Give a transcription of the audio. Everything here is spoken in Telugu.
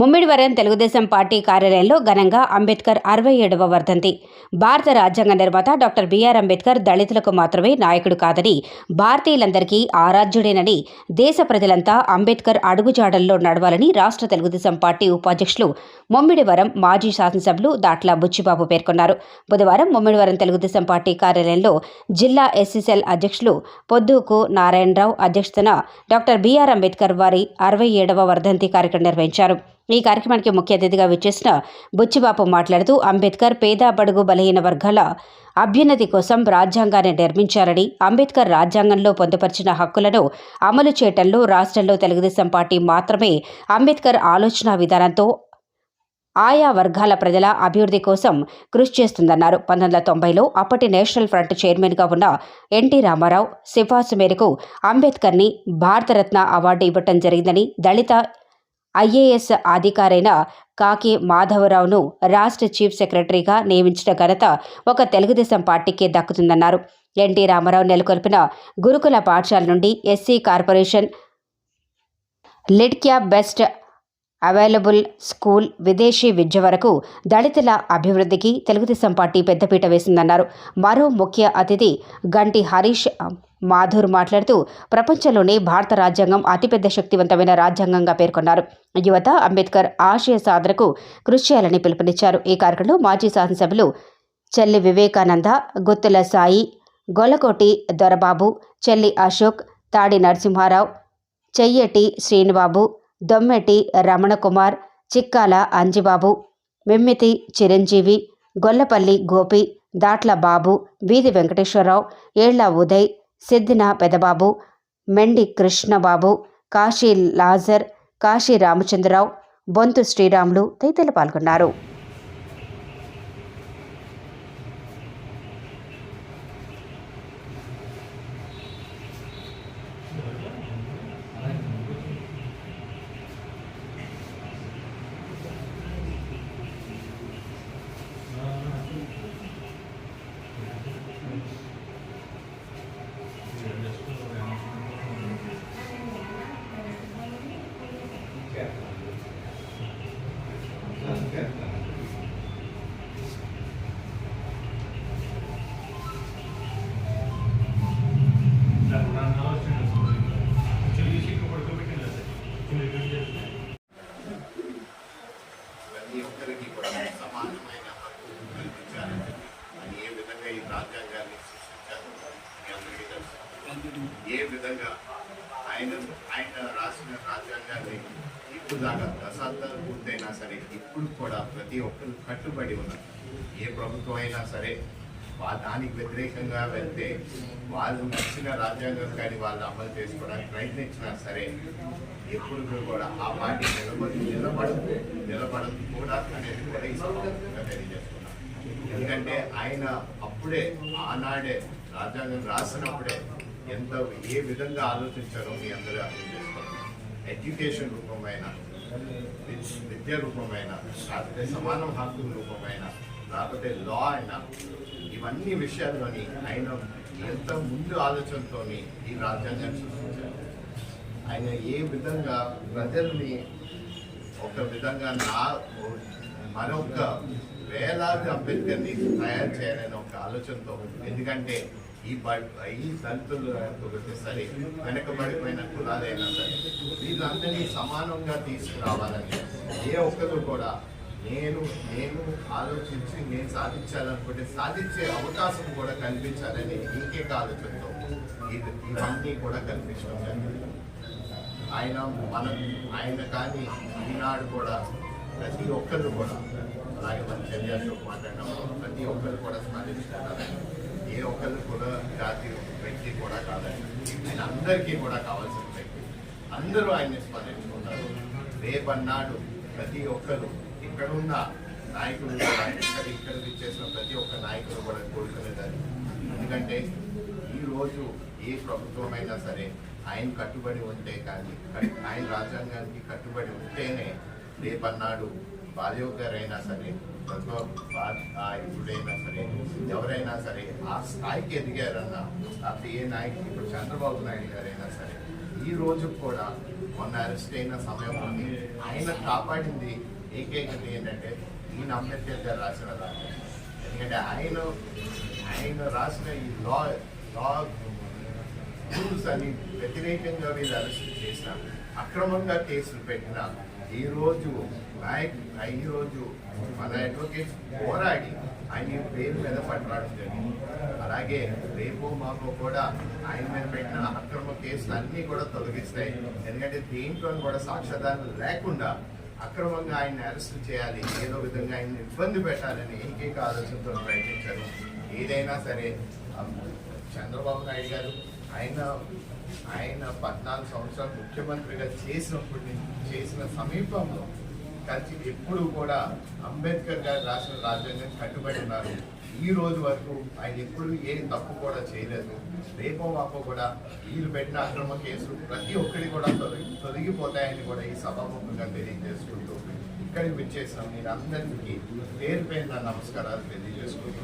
ముమ్మిడివరం తెలుగుదేశం పార్టీ కార్యాలయంలో ఘనంగా అంబేద్కర్ అరవై ఏడవ వర్ధంతి. భారత రాజ్యాంగ నిర్మాత డాక్టర్ బిఆర్ అంబేద్కర్ దళితులకు మాత్రమే నాయకుడు కాదని భారతీయులందరికీ ఆరాధ్యుడేనని దేశ ప్రజలంతా అంబేద్కర్ అడుగుజాడల్లో నడవాలని రాష్ట్ర తెలుగుదేశం పార్టీ ఉపాధ్యక్షులు ముమ్మిడివరం మాజీ శాసనసభ్యులు దాట్ల బుచ్చిబాబు పేర్కొన్నారు. బుధవారం ముమ్మిడివరం తెలుగుదేశం పార్టీ కార్యాలయంలో జిల్లా ఎస్సీసెల్ అధ్యక్షులు పొద్దుకు నారాయణరావు అధ్యక్షతన డాక్టర్ బిఆర్ అంబేద్కర్ వారి అరవై ఏడవ వర్ధంతి కార్యక్రమం నిర్వహించారు. ఈ కార్యక్రమానికి ముఖ్య అతిథిగా విచ్చేసిన బుచ్చిబాపు మాట్లాడుతూ అంబేద్కర్ పేద బడుగు బలహీన వర్గాల అభ్యున్నతి కోసం రాజ్యాంగాన్ని నిర్మించారని అంబేద్కర్ రాజ్యాంగంలో పొందుపరిచిన హక్కులను అమలు చేయటంలో రాష్ట్రంలో తెలుగుదేశం పార్టీ మాత్రమే అంబేద్కర్ ఆలోచన విధానంతో ఆయా వర్గాల ప్రజల అభివృద్ధి కోసం కృషి చేస్తుందన్నారు. పంతొమ్మిది వందల తొంభైలో అప్పటి నేషనల్ ఫ్రంట్ చైర్మన్గా ఉన్న ఎన్టీ రామారావు సిఫార్సు మేరకు అంబేద్కర్ని భారతరత్న అవార్డు ఇవ్వటం జరిగిందని దళిత ఐఏఎస్ అధికారైన కాకి మాధవరావును రాష్ట్ర చీఫ్ సెక్రటరీగా నియమించిన ఘనత ఒక తెలుగుదేశం పార్టీకే దక్కుతుందన్నారు. ఎన్టీ రామారావు నెలకొల్పిన గురుకుల పాఠశాల నుండి ఎస్సీ కార్పొరేషన్ లిడ్ క్యాబ్ బెస్ట్ అవైలబుల్ స్కూల్ విదేశీ విద్య వరకు దళితుల అభివృద్ధికి తెలుగుదేశం పార్టీ పెద్దపీట వేసిందన్నారు. మరో ముఖ్య అతిథి గంటి హరీష్ మాధుర్ మాట్లాడుతూ ప్రపంచంలోనే భారత రాజ్యాంగం అతిపెద్ద శక్తివంతమైన రాజ్యాంగంగా పేర్కొన్నారు. యువత అంబేద్కర్ ఆశయ సాధనకు కృషి చేయాలని పిలుపునిచ్చారు. ఈ కార్యక్రమంలో మాజీ శాసనసభ్యులు చెల్లి వివేకానంద గుత్తుల సాయి గొలకోటి దొరబాబు చెల్లి అశోక్ తాడి నరసింహారావు చెయ్యటి శ్రీనిబాబు దొమ్మెటి రమణకుమార్ చిక్కాల అంజిబాబు మిమ్మితి చిరంజీవి గొల్లపల్లి గోపి దాట్ల బాబు వీధి వెంకటేశ్వరరావు ఏళ్ళ ఉదయ్ సిద్దిన పెదబాబు మెండి కృష్ణబాబు కాశీ లాజర్ కాశీ రామచంద్రరావు బొంతు శ్రీరాములు తదితరులు పాల్గొన్నారు ప్రతి ఒక్కరికి కూడా సమానమైన హక్కు కల్పించాలని అని ఏ విధంగా ఈ రాజ్యాంగాన్ని సృష్టించారు మీ అందరికీ తెలుసు ఏ విధంగా ఆయన ఆయన రాసిన రాజ్యాంగాన్ని ఇప్పుడు దాకా దశాబ్దాలు పూర్తయినా సరే ఇప్పుడు కూడా ప్రతి ఒక్కరు కట్టుబడి ఉన్నారు. ఏ ప్రభుత్వం అయినా సరే వా- దానికి వ్యతిరేకంగా వెళ్తే వాళ్ళు నచ్చిన రాజ్యాంగం కానీ వాళ్ళు అమలు చేసుకోవడానికి ప్రయత్నించినా సరే ఎప్పుడు కూడా ఆ పార్టీ నిలబడి నిలబడదు నిలబడదు కూడా అనేది కూడా ఈ సభాముఖంగా తెలియజేస్తున్నాం. ఎందుకంటే ఆయన అప్పుడే ఆనాడే రాజ్యాంగం రాసినప్పుడే ఎంత ఏ విధంగా ఆలోచించారో మీ అందరూ అర్థం చేసుకోవాలి ఎడ్యుకేషన్ రూపమైన విద్య రూపమైన లేకపోతే సమానం హక్కుల రూపమైన లేకపోతే లా అయినా ఇవన్నీ విషయాల్లోని ఆయన ఎంత ముందు ఆలోచనతోని ఈ రాజ్యాంగాన్ని సృష్టించారు. ఆయన ఏ విధంగా ప్రజల్ని ఒక విధంగా నా మరొక వేలాది అంబేద్కర్ని తయారు చేయాలనే ఒక ఆలోచనతో ఎందుకంటే ఈ ఈ దళితులు ఒకసారి వెనకబడిపోయిన కులాలైనా సరే వీళ్ళందరినీ సమానంగా తీసుకురావాలని ఏ ఒక్కరు కూడా నేను నేను ఆలోచించి నేను సాధించాలనుకుంటే సాధించే అవకాశం కూడా కల్పించాలని ఏకైక ఆలోచనతో ఇది ఇవన్నీ కూడా కల్పించడం జరిగింది. ఆయన మనం ఆయన కానీ ఈనాడు కూడా ప్రతి ఒక్కరు కూడా అలాగే మన చర్యతో మాట్లాడినప్పుడు ప్రతి ఒక్కరు కూడా స్మరించుకుంటారు ఏ ఒక్కరు కూడా జాతి వ్యక్తి కూడా కాదండి. ఆయన అందరికీ కూడా కావాల్సిన వ్యక్తి. అందరూ ఆయన్ని స్మరించుకుంటారు రేపన్నాడు ప్రతి ఒక్కరు ఇక్కడున్న నాయకులు కూడా ఇక్కడ ఇక్కడ చేసిన ప్రతి ఒక్క నాయకులు కూడా కోరుకునేదాన్ని ఎందుకంటే ఈరోజు ఏ ప్రభుత్వం అయినా సరే ఆయన కట్టుబడి ఉంటే కానీ ఆయన రాజ్యాంగానికి కట్టుబడి ఉంటేనే రేపన్నాడు బాలయోగ్ సరే ఇప్పుడైనా సరే ఎవరైనా సరే ఆ స్థాయికి ఎదిగారన్నా లేకపోతే ఏ నాయకుడు ఇప్పుడు చంద్రబాబు నాయుడు గారైనా సరే ఈ రోజు కూడా మొన్న అరెస్ట్ అయిన సమయంలోని ఆయన కాపాడింది ఏకైకది ఏంటంటే ఈయన అంబేద్కర్ గారు రాసిన రాజ్యం ఎందుకంటే ఆయన ఆయన రాసిన ఈ లా లా రూల్స్ అని వ్యతిరేకంగా వీళ్ళు అరెస్ట్ చేసిన అక్రమంగా కేసులు పెట్టిన ఈరోజు రోజు నాయక్ ఈ రోజు మన అడ్వకేట్ పోరాడి ఆయన పేరు మీద పట్టడం జరిగింది. అలాగే రేపు మాకు కూడా ఆయన మీద పెట్టిన అక్రమ కేసులు అన్నీ కూడా తొలగిస్తాయి. ఎందుకంటే దీంట్లో కూడా సాక్ష్యాధారాలు లేకుండా అక్రమంగా ఆయన అరెస్ట్ చేయాలి ఏదో విధంగా ఆయన ఇబ్బంది పెట్టాలని ఏకైక ఆలోచనతో ప్రయత్నించారు. ఏదైనా సరే చంద్రబాబు నాయుడు గారు ఆయన ఆయన పద్నాలుగు సంవత్సరాలు ముఖ్యమంత్రిగా చేసినప్పుడు చేసిన సమీపంలో కలిసి ఎప్పుడు కూడా అంబేద్కర్ గారు రాసిన రాజ్యాంగం కట్టుబడి ఉన్నారు. ఈ రోజు వరకు ఆయన ఎప్పుడు ఏ తప్పు కూడా చేయలేదు. రేపో మాపో కూడా వీళ్ళు పెట్టిన అక్రమ కేసులు ప్రతి ఒక్కటి కూడా తొలగి తొలగిపోతాయని కూడా ఈ సభాముఖంగా తెలియజేసుకుంటూ ఇక్కడికి విచ్చేసిన. మీరందరికీ పేరు పేరున నమస్కారాలు తెలియజేసుకుంటూ